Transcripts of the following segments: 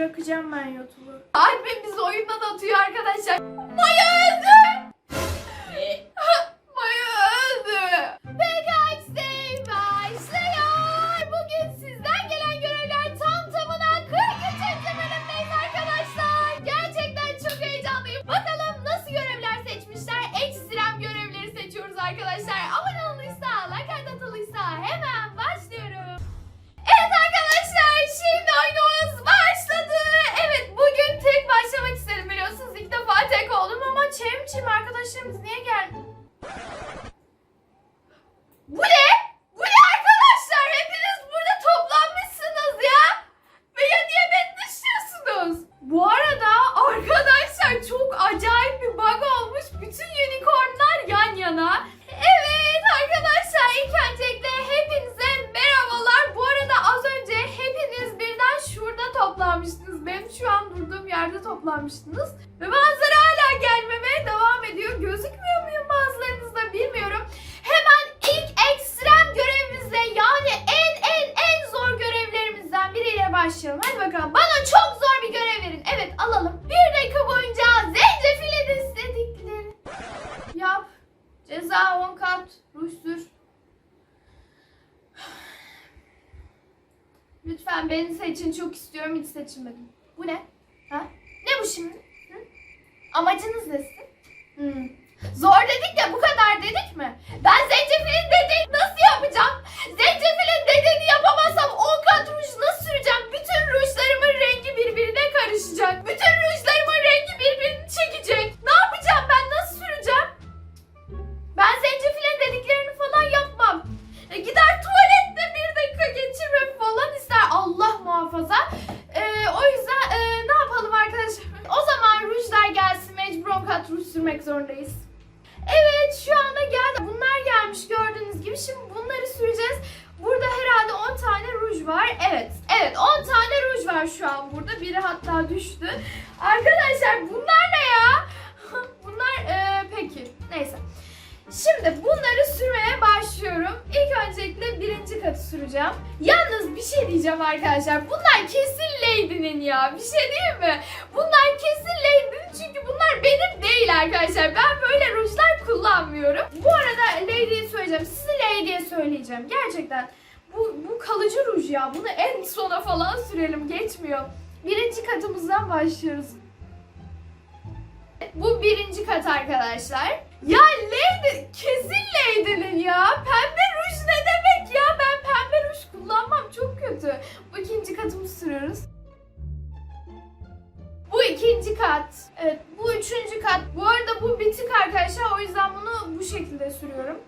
bırakacağım ben YouTube'u. Alp'in bizi oyundan atıyor arkadaşlar. Lütfen beni seçin çok istiyorum hiç seçilmedim. Bu ne? Ha? Ne bu şimdi? Hı? Amacınız nesin? Hmm. Zor dedik ya bu kadar dedik mi? Ben zencefilin dediğini nasıl yapacağım? Zencefilin dediğini yapamazsam 10 kat ruj nasıl süreceğim? Bütün rujlarımın rengi birbirine karışacak. Bütün rujlarımın var. Evet. Evet 10 tane ruj var şu an burada. Biri hatta düştü. Arkadaşlar bunlar ne ya? bunlar e, peki. Neyse. Şimdi bunları sürmeye başlıyorum. İlk öncelikle birinci katı süreceğim. Yalnız bir şey diyeceğim arkadaşlar. Bunlar kesin Lady'nin ya. Bir şey değil mi? Bunlar kesin Lady'nin çünkü bunlar benim değil arkadaşlar. Ben böyle rujlar kullanmıyorum. Bu arada Lady'ye söyleyeceğim. Sizi Lady'ye söyleyeceğim. Gerçekten. Bu, bu kalıcı ruj ya. Bunu en sona falan sürelim. Geçmiyor. Birinci katımızdan başlıyoruz. Bu birinci kat arkadaşlar. Ya Lady, kesin Lady'nin ya. Pembe ruj ne demek ya? Ben pembe ruj kullanmam çok kötü. Bu ikinci katımızı sürüyoruz. Bu ikinci kat. Evet bu üçüncü kat. Bu arada bu bitik arkadaşlar. O yüzden bunu bu şekilde sürüyorum.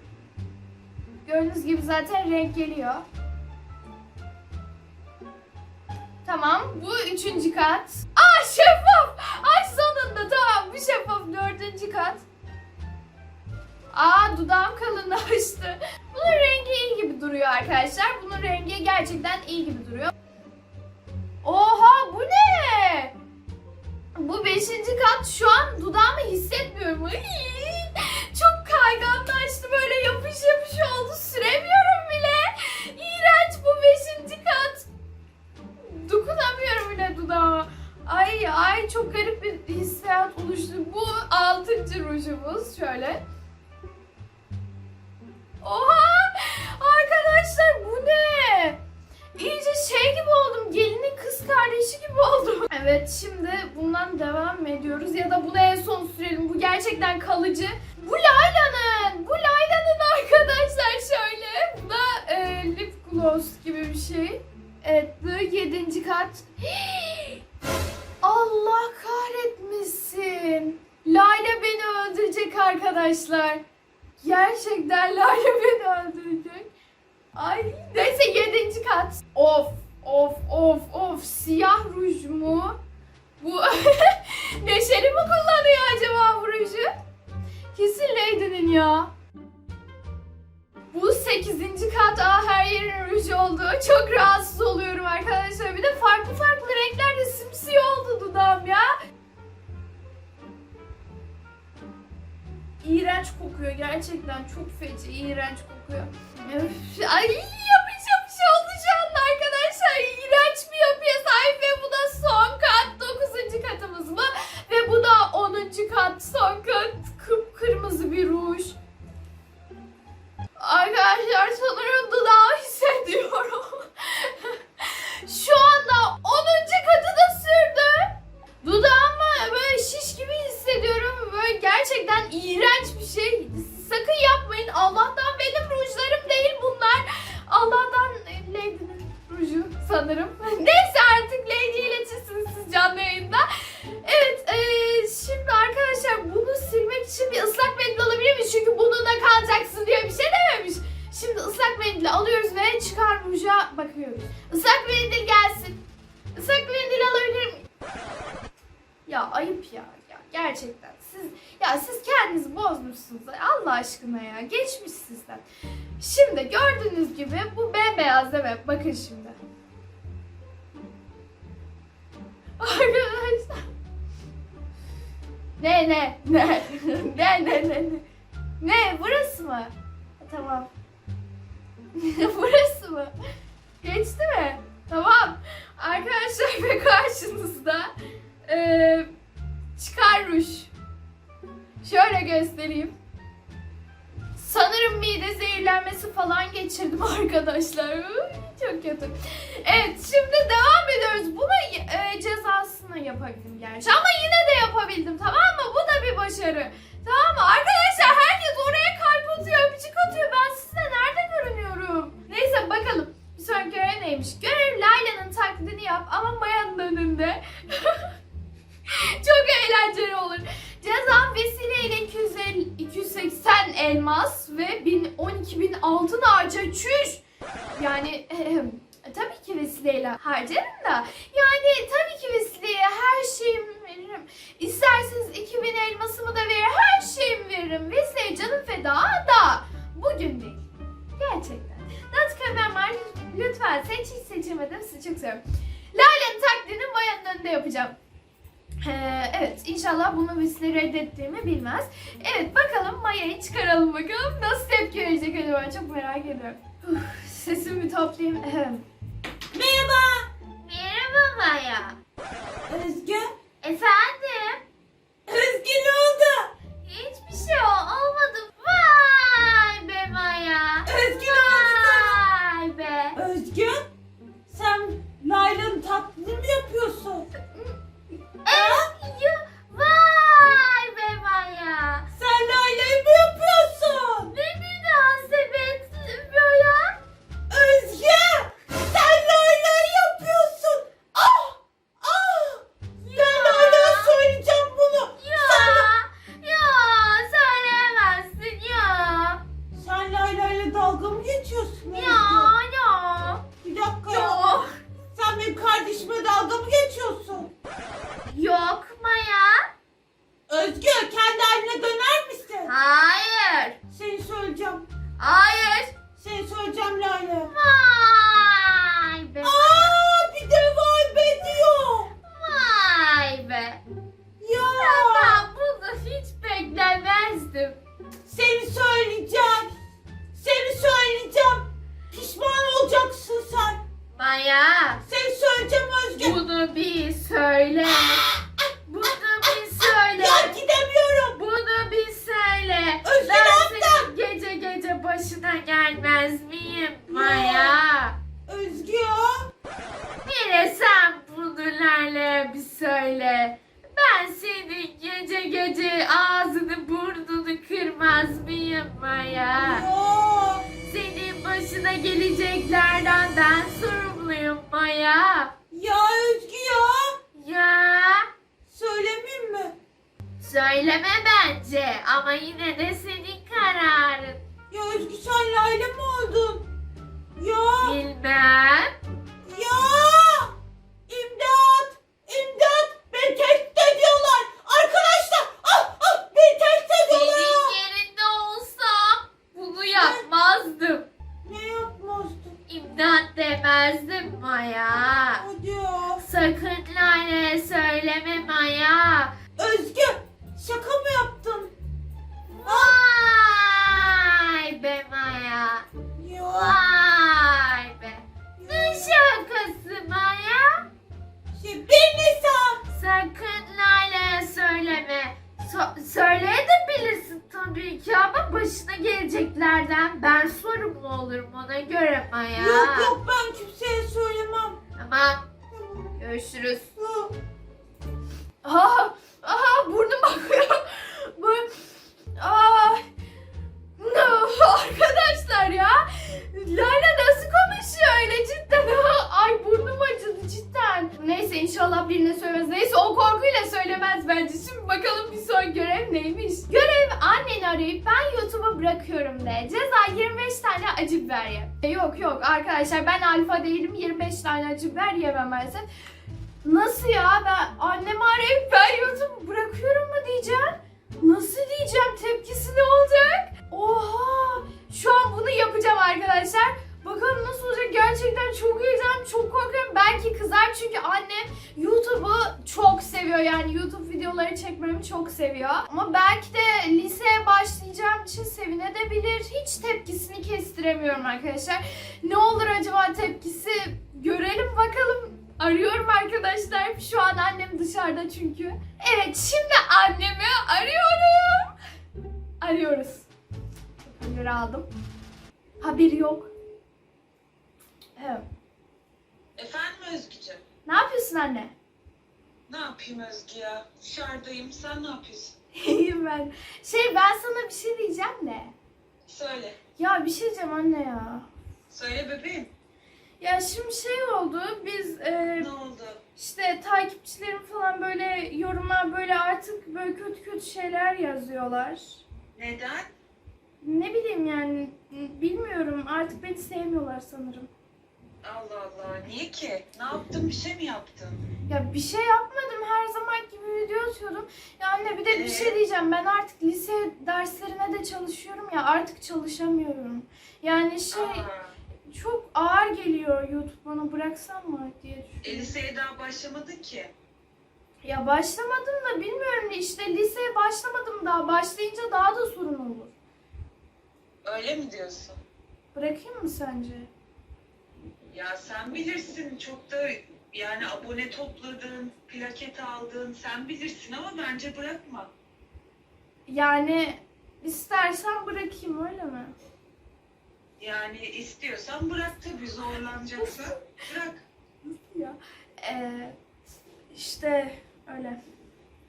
Gördüğünüz gibi zaten renk geliyor. Tamam bu üçüncü kat. Aa şeffaf. Ay sonunda tamam bu şeffaf dördüncü kat. Aa dudağım kalınlaştı. Bunun rengi iyi gibi duruyor arkadaşlar. Bunun rengi gerçekten iyi gibi duruyor. Oha bu ne? Bu beşinci kat şu an dudağımı hissetmiyorum. Çok kayganlaştı böyle yapış yapış oldu. Süremiyorum bile. İğrenç bu beşinci kat. Dokunamıyorum bile dudağıma. Ay ay çok garip bir hissiyat oluştu. Bu altıncı rujumuz şöyle. Oha! Arkadaşlar bu ne? İyice şey gibi oldum. Gelinin kız kardeşi gibi oldum. Evet şimdi bundan devam ediyoruz. Ya da bunu en son sürelim. Bu gerçekten kalıcı. Bu Layla'nın. Bu Layla'nın arkadaşlar şöyle. Bu da e, lip gloss gibi bir şey. Evet bu yedinci kat. Allah kahretmesin. Layla beni öldürecek arkadaşlar. Gerçekten Layla beni öldürecek. Ay neyse yedinci kat. Of of of of siyah ruj mu? Bu Neşeli mi kullanıyor acaba bu ruju? Kesin Lady'nin ya. Bu 8. kat Aa, her yerin ruj oldu. Çok rahatsız oluyorum arkadaşlar. Bir de farklı farklı renklerde simsiyah oldu dudağım ya. İğrenç kokuyor gerçekten çok feci iğrenç kokuyor. Ay yapış şey yapış oldu şu anda arkadaşlar. İğrenç bir yapıya sahip ve bu da son kat 9. katımız mı? Ve bu da 10. kat son kat kıpkırmızı bir ruj. Arkadaşlar sanırım dudağı hissediyorum. şu anda 10. katı da sürdü. Dudağımı böyle şiş gibi hissediyorum. Böyle gerçekten iğrenç Bakın şimdi. Arkadaşlar. Ne ne ne ne ne ne ne ne burası mı? Tamam. burası mı? Geçti mi? Tamam. Arkadaşlar ve karşınızda eee çıkar ruj. Şöyle göstereyim. Sanırım mide zehirlenmesi falan geçirdim arkadaşlar. Çok kötü. Evet şimdi devam ediyoruz. Bunu e, cezasını yapabildim gerçi. Ama yine de yapabildim tamam mı? Bu da bir başarı. Tamam mı? Arkadaşlar herkes oraya kalp atıyor, öpücük atıyor. Ben size nerede görünüyorum? Neyse bakalım. Bir sonraki görev neymiş? Görev Layla'nın taklidini yap ama Maya'nın önünde. Çok eğlenceli olur. Ceza vesileyle 250, 280 elmas ve 1000, 12.000 altın harca çüş. Yani tabii ki vesileyle harcarım da. Yani tabii ki vesileye her şeyimi veririm. İsterseniz 2000 elmasımı da verir, her şeyimi veririm. Vesileye canım feda da. Bugün değil. Gerçekten. Natık ben var. Lütfen seç hiç seçemedim. Sizi çok seviyorum. Lale'nin taklidini Maya'nın önünde yapacağım. Ee, evet inşallah bunu Vesile reddettiğimi bilmez. Evet bakalım Maya'yı çıkaralım bakalım. Nasıl tepki verecek acaba çok merak ediyorum. Uf, sesimi toplayayım. Merhaba. Merhaba Maya. Özgü. Efendim? Özgü ne oldu? Hiçbir şey olmadı. Vay be Maya. Özgü ne oldu? Vay be. Özgü. Söyleme bence ama yine de senin kararın. Ya Özgür sen Layla mı oldun? Ya. Bilmem. Söyleyebilirsin tabii ki ama başına geleceklerden ben sorumlu olurum ona göre Maya. Yok yok ben kimseye söylemem. Tamam. Görüşürüz. Ha. Aha, aha burnum akıyor. ben neyse inşallah birine söylemez. Neyse o korkuyla söylemez bence. Şimdi bakalım bir son görev neymiş? Görev anneni arayıp ben YouTube'a bırakıyorum de. Ceza 25 tane acı biber ye. E, yok yok arkadaşlar ben alfa değilim 25 tane acı biber yemem maalesef. Nasıl ya ben annemi arayıp ben YouTube'u bırakıyorum mu diyeceğim? Nasıl diyeceğim tepkisi ne oldu? Videoları çekmemi çok seviyor. Ama belki de liseye başlayacağım için sevinebilir. Hiç tepkisini kestiremiyorum arkadaşlar. Ne olur acaba tepkisi görelim bakalım. Arıyorum arkadaşlar. Şu an annem dışarıda çünkü. Evet şimdi annemi arıyorum. Arıyoruz. Hoparlörü aldım. Haberi yok. Evet. Efendim Özgücüm? Ne yapıyorsun anne? Ne yapayım Özgü ya? Dışarıdayım. Sen ne yapıyorsun? İyiyim ben. Şey ben sana bir şey diyeceğim de. Söyle. Ya bir şey diyeceğim anne ya. Söyle bebeğim. Ya şimdi şey oldu biz e, Ne oldu? işte takipçilerim falan böyle yoruma böyle artık böyle kötü kötü şeyler yazıyorlar. Neden? Ne bileyim yani bilmiyorum artık beni sevmiyorlar sanırım. Allah Allah. Niye ki? Ne yaptın? Bir şey mi yaptın? Ya bir şey yapmadım her zaman gibi video atıyordum. Ya anne bir de bir Ee? şey diyeceğim ben artık lise derslerine de çalışıyorum ya artık çalışamıyorum. Yani şey Aa, çok ağır geliyor YouTube bana bıraksam mı diye e, düşünüyorum. liseye daha başlamadın ki. Ya başlamadım da bilmiyorum işte liseye başlamadım daha başlayınca daha da sorun olur. Öyle mi diyorsun? Bırakayım mı sence? Ya sen bilirsin. Çok da yani abone topladın, plaket aldın. Sen bilirsin ama bence bırakma. Yani istersen bırakayım öyle mi? Yani istiyorsan bırak tabii. Zorlanacaksan bırak. Ya ee, işte öyle.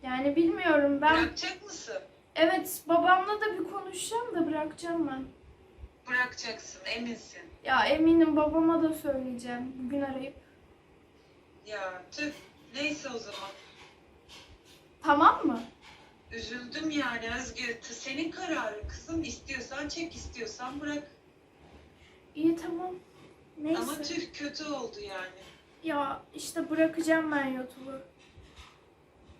Yani bilmiyorum ben. Bırakacak mısın? Evet babamla da bir konuşacağım da bırakacağım ben. Bırakacaksın eminsin. Ya eminim babama da söyleyeceğim bugün arayıp. Ya tüh. Neyse o zaman. Tamam mı? Üzüldüm yani Özgür. T- Senin kararın kızım. İstiyorsan çek, istiyorsan bırak. İyi tamam. Neyse. Ama tüh kötü oldu yani. Ya işte bırakacağım ben YouTube'u.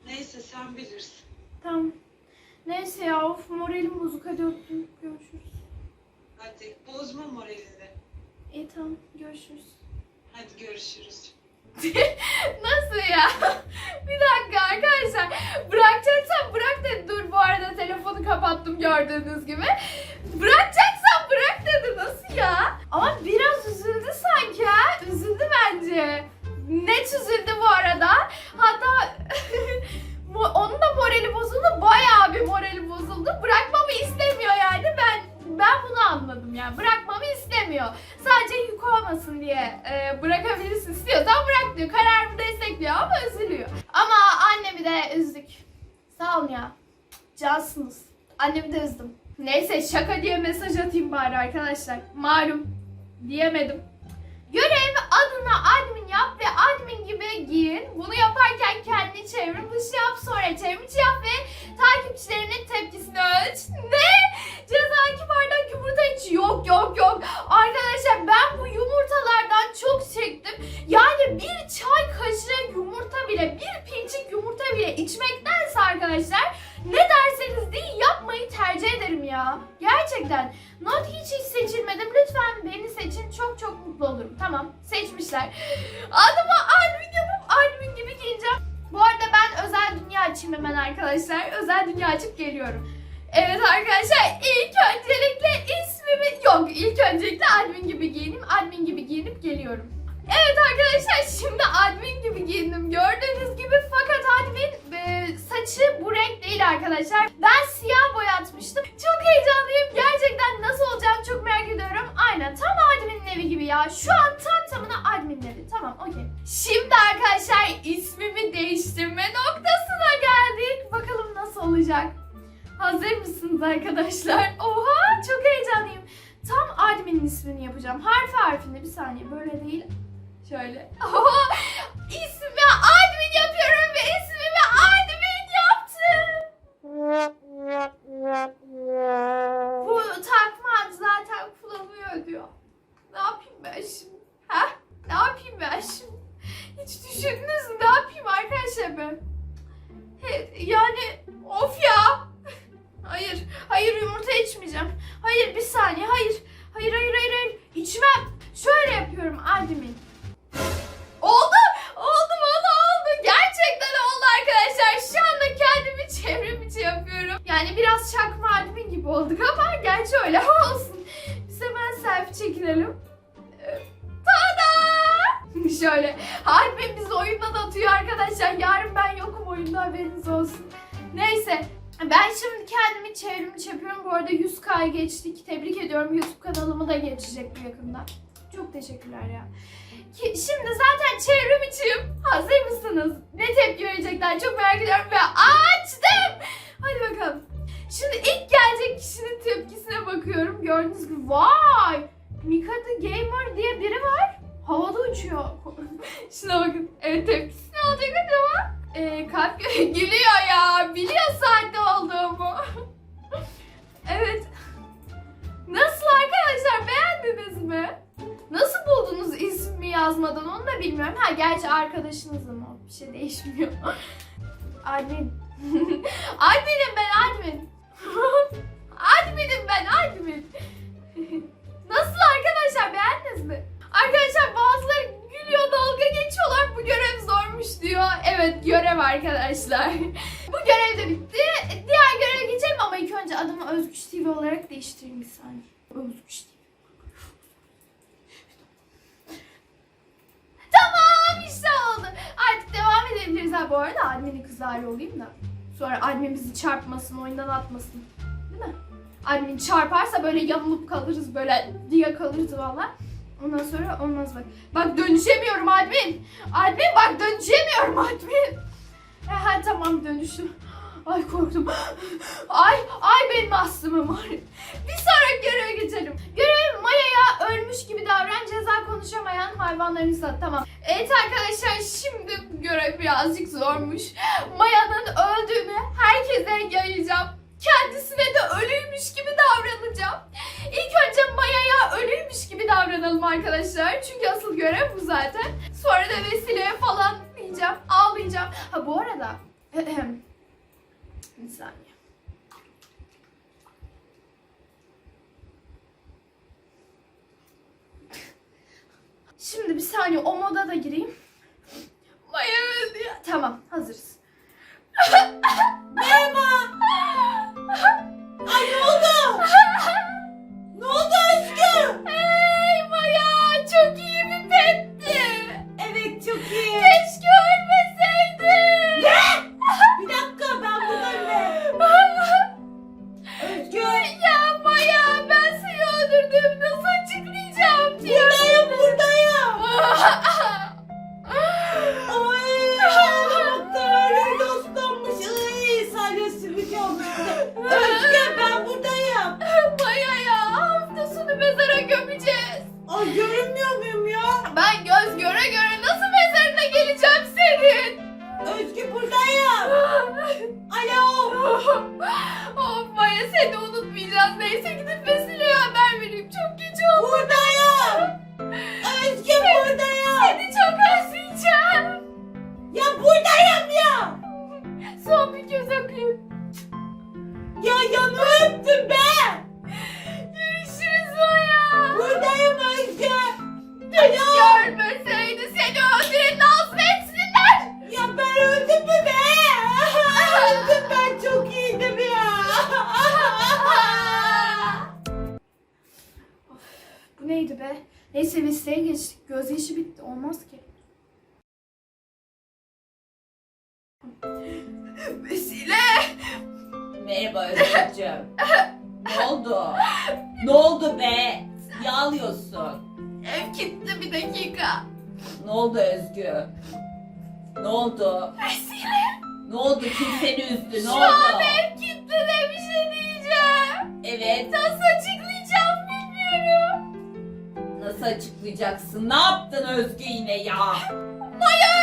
Neyse sen bilirsin. Tamam. Neyse ya of moralim bozuk hadi öptüm. Görüşürüz. Hadi bozma moralini. İyi tamam görüşürüz. Hadi görüşürüz. Nasıl ya? bir dakika arkadaşlar. Bırakacaksan bırak dedi. Dur bu arada telefonu kapattım gördüğünüz gibi. Bırakacaksan bırak dedi. Nasıl ya? Ama biraz üzüldü sanki ha. Üzüldü bence. Net üzüldü bu arada. Hatta onun da morali bozuldu. Bayağı bir morali bozuldu. Bırakmamı istemiyor yani. Ben ben bunu anladım yani. Bırakmamı istemiyor. Sadece yük olmasın diye e, bırakabilirsin istiyorsan bırak diyor. Kararımı destekliyor ama üzülüyor. Ama annemi de üzdük. Sağ olun ya. Cansınız. Annemi de üzdüm. Neyse şaka diye mesaj atayım bari arkadaşlar. Malum diyemedim. Görev adına admin yap ve admin gibi giyin. Bunu yaparken kendi çevrim dışı yap sonra çevrim içi yap ve takipçilerinin tepkisini ölç. Ne? Ceza iki bardak yumurta iç. Yok yok yok. Arkadaşlar ben bu yumurtalardan çok çektim. Yani bir çay kaşığı yumurta bile, bir pinçik yumurta bile içmektense arkadaşlar ne derseniz deyin yapmayı tercih ederim ya. Gerçekten. Not hiç hiç seçilmedim. Lütfen beni seçin. Çok çok mutlu olurum. Tamam. Seçmişler. Adıma admin yapıp admin gibi giyeceğim. Bu arada ben özel dünya açayım hemen arkadaşlar. Özel dünya açıp geliyorum. Evet arkadaşlar ilk öncelikle ismimi yok ilk öncelikle admin gibi giyinim admin gibi giyinip geliyorum. Evet arkadaşlar şimdi admin gibi giyindim gördüğünüz gibi fakat admin e, saçı bu renk değil arkadaşlar. Ben siyah boyatmıştım. Çok heyecanlıyım gerçekten nasıl olacağını çok merak ediyorum. Aynen tam adminin evi gibi ya şu an tam tamına adminin evi tamam okey. Şimdi arkadaşlar ismimi değiştirme noktasına geldik. Bakalım nasıl olacak. Hazır mısınız arkadaşlar? Oha çok heyecanlıyım. Tam adminin ismini yapacağım. Harfi harfinde bir saniye böyle değil. Şöyle. İsmi admin yapıyorum ve ismimi admin yaptım. 100K geçtik. Tebrik ediyorum. YouTube kanalımı da geçecek bu yakında. Çok teşekkürler ya. Ki şimdi zaten çevrim içiyim. Hazır mısınız? Ne tepki verecekler çok merak ediyorum ve açtım. Hadi bakalım. Şimdi ilk gelecek kişinin tepkisine bakıyorum. Gördüğünüz gibi vay! Mika the Gamer diye biri var. Havada uçuyor. Şuna bakın. Evet tepkisi ne olacak acaba? Ee, kalp gülüyor ya. Biliyor saatte olduğumu. evet. Arkadaşlar beğendiniz mi? Nasıl buldunuz ismi yazmadan onu da bilmiyorum. Ha gerçi arkadaşınız ama bir şey değişmiyor. admin. adminim ben admin. adminim ben admin. Nasıl arkadaşlar beğendiniz mi? Arkadaşlar bazıları gülüyor dalga geçiyorlar bu görev zormuş diyor. Evet görev arkadaşlar. bu görev de bitti. Diğer göreve geçelim ama ilk önce adımı Özgüç TV olarak değiştireyim bir saniye. Özgüç TV. Tamam işte oldu. Artık devam edebiliriz ha bu arada adminin kızarı olayım da. Sonra admin bizi çarpmasın, oyundan atmasın. Değil mi? Admin çarparsa böyle yamulup kalırız böyle diye kalırız valla. Ondan sonra olmaz bak. Bak dönüşemiyorum admin. Admin bak dönüşemiyorum admin. Ha, ha tamam dönüştüm. Ay korktum. Ay ay benim astımım var. Bir sonraki göreve geçelim. Görev Maya'ya ölmüş gibi davran ceza konuşamayan hayvanlarını sat. Tamam. Evet arkadaşlar şimdi görev birazcık zormuş. Maya'nın öldüğünü herkese yayacağım. Kendisine de ölüymüş gibi davranacağım. İlk önce Maya'ya ölüymüş gibi davranalım arkadaşlar. Çünkü asıl görev bu zaten. Sonra da Vesile'ye falan diyeceğim. Ağlayacağım. Ha bu arada. Bir saniye. Şimdi bir saniye o moda da gireyim. Ya. Tamam hazırız. Merhaba. Ay ne oldu? Ne oldu Özgür? Hey Maya çok iyi bir petti. Son bir kez öpeyim. Ya yanımı öptün be. Görüşürüz Maya. Buradayım Özgür. Görmeseydi seni öldüren nasıl etsinler? Ya ben öldüm mü be? öldüm ben çok iyiydim ya. Bu neydi be? Neyse Vesile'ye geçtik. Gözyaşı bitti. Olmaz ki. Vesile! Merhaba Özgür'cüğüm. ne oldu? Ne oldu be? Yağlıyorsun. Ev kilitli bir dakika. Ne oldu Özgür? Ne oldu? Vesile! Ne oldu? Kim seni üzdü? Ne Şu oldu? an ev kilitli de bir şey diyeceğim. Evet. Nasıl açıklayacağım bilmiyorum. Nasıl açıklayacaksın? Ne yaptın Özgür yine ya? Maya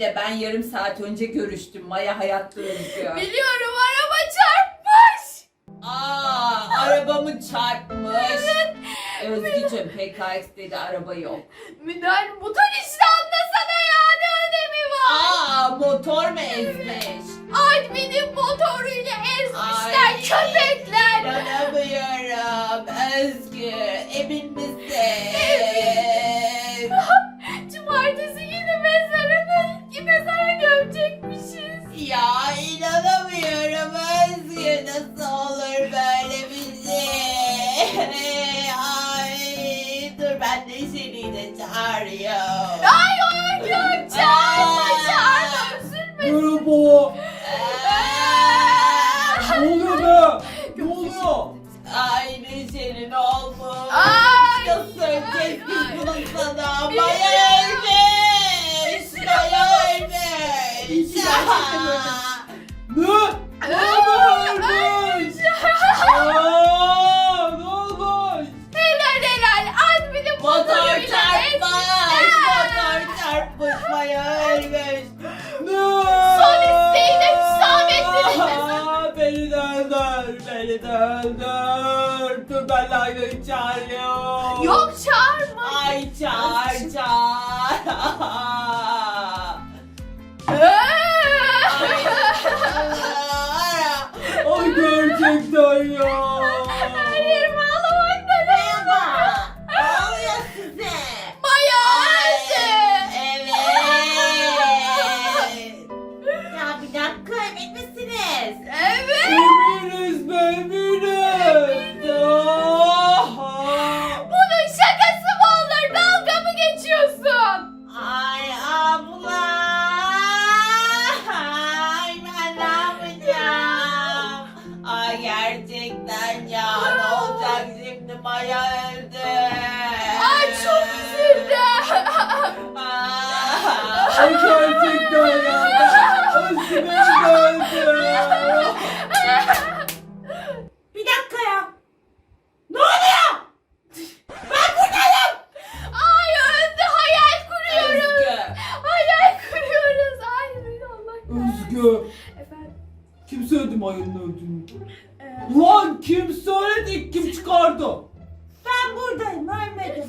de ben yarım saat önce görüştüm. Maya hayatta Özgür. Biliyorum araba çarpmış. Aa, arabamı çarpmış. Özgücüm PKX'de de araba yok. Müdahale motor işte anlasana ya ne önemi var? Aa motor mu ezmiş? Admin'in motoruyla ezmişler Ay. köpekler. İnanamıyorum. Özgü emin misin? Cumartesi mezarını iki mezara gömecekmişiz. Ya inanamıyorum Özgü nasıl olur böyle bir şey? Ay dur ben de seni de çağırıyorum. Beni de öldür. Dur ben Layla'yı çağırıyorum. Yok çağırma. Ay çağır çağır. Ay gerçekten ya. Gerçekten ya ne olacak şimdi Maya öldü. Ay çok üzüldüm. Aa. Ay gerçekten ya. Özgü beni de öldü. Bir dakika ya. Ne oluyor? Ben buradayım. Ay öldü. Hayal kuruyoruz. Özgü. Hayal kuruyoruz. Ay Allah Özgü. Efendim. Kim söyledi Maya'nın öldüğünü? Lan kim söyledi? Kim çıkardı? Ben buradayım ölmedim.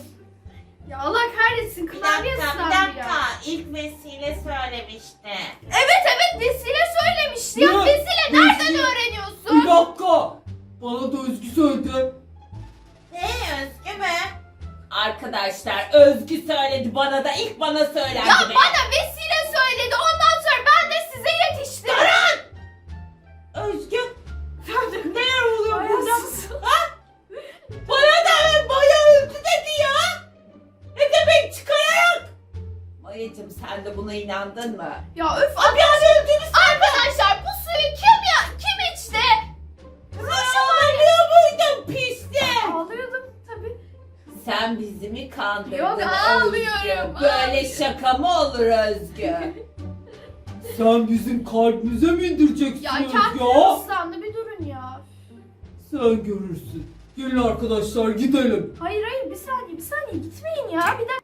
ya Allah kahretsin. Bir Klavye dakika bir dakika. ya. İlk vesile söylemişti. Evet evet Vesile söylemişti. Ya Ne? Vesile nereden Vesile? Bir öğreniyorsun? dakika. Bana da Özgü söyledi. Ne Özgü mü? Arkadaşlar Özgü söyledi bana da ilk bana söylendi. Ya bana Vesile inandın mı? Ya öf Abi abi öldüğünü Arkadaşlar bu suyu kim ya kim içti? Ağlıyor muydun pisti? Ağlıyordum tabii. Sen bizi mi kandırdın Yok, Özgü? ağlıyorum, Böyle şaka mı olur Özgü? Sen bizim kalbimize mi indireceksin Ya ya? ıslandı bir durun ya. Sen görürsün. Gelin arkadaşlar gidelim. Hayır hayır bir saniye bir saniye gitmeyin ya bir dakika.